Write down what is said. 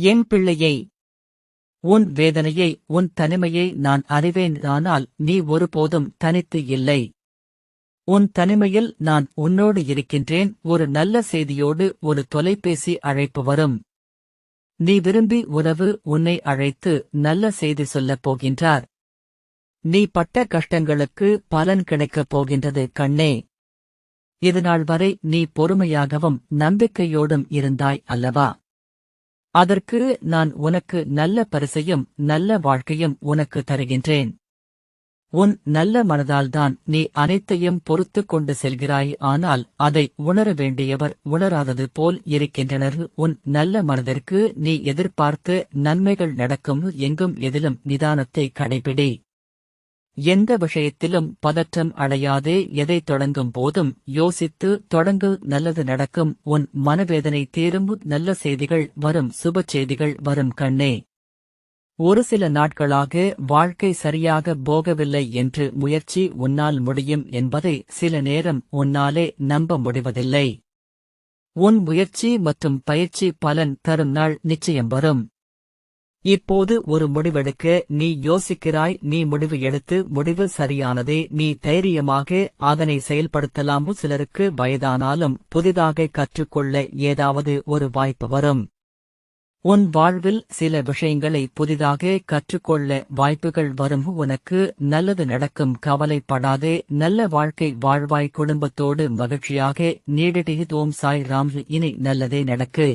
என் பிள்ளையை. உன் வேதனையை உன் தனிமையை நான் அறிவேன் ஆனால் நீ ஒருபோதும் தனித்து இல்லை. உன் தனிமையில் நான் உன்னோடு இருக்கின்றேன் ஒரு நல்ல செய்தியோடு ஒரு தொலைபேசி அழைப்பு வரும். நீ விரும்பி உறவு உன்னை அழைத்து நல்ல செய்தி சொல்லப் போகின்றார். நீ பட்ட கஷ்டங்களுக்கு பலன் கிடைக்கப் போகின்றது கண்ணே. இதுநாள் வரை நீ பொறுமையாகவும் நம்பிக்கையோடும் இருந்தாய் அல்லவா? அதற்கு நான் உனக்கு நல்ல பரிசையும் நல்ல வாழ்க்கையும் உனக்கு தருகின்றேன். உன் நல்ல மனதால்தான் நீ அனைத்தையும் பொறுத்து கொண்டு செல்கிறாய். ஆனால் அதை உணர வேண்டியவர் உணராதது போல் இருக்கின்றனர். உன் நல்ல மனதிற்கு நீ எதிர்பார்த்து நன்மைகள் நடக்கும். எங்கும் எதிலும் நிதானத்தை கடைபிடி. எந்த விஷயத்திலும் பதற்றம் அடையாதே எதை தொடங்கும் போதும் யோசித்து தொடங்கு நல்லது நடக்கும். உன் மனவேதனை தீரும் நல்ல செய்திகள் வரும் சுப செய்திகள் வரும் கண்ணே. ஒரு சில நாட்களாக வாழ்க்கை சரியாக போகவில்லை என்று முயற்சி உன்னால் முடியும் என்பதை சில நேரம் உன்னாலே நம்ப முடிவதில்லை. உன் முயற்சி மற்றும் பயிற்சி பலன் தரும் நாள் நிச்சயம் வரும். இப்போது ஒரு முடிவெடுக்க நீ யோசிக்கிறாய். நீ முடிவு எடுத்து முடிவு சரியானதே. நீ தைரியமாக அதனை செயல்படுத்தலாமோ சிலருக்கு வயதானாலும் புதிதாக கற்றுக்கொள்ள ஏதாவது ஒரு வாய்ப்பு வரும். உன் வாழ்வில் சில விஷயங்களை புதிதாக கற்றுக்கொள்ள வாய்ப்புகள் வரும். உனக்கு நல்லது நடக்கும். கவலைப்படாதே. நல்ல வாழ்க்கை வாழ்வாய் குடும்பத்தோடு மகிழ்ச்சியாக நீடிடி தோம் சாய் ராம். இனி நல்லதே நடக்கு.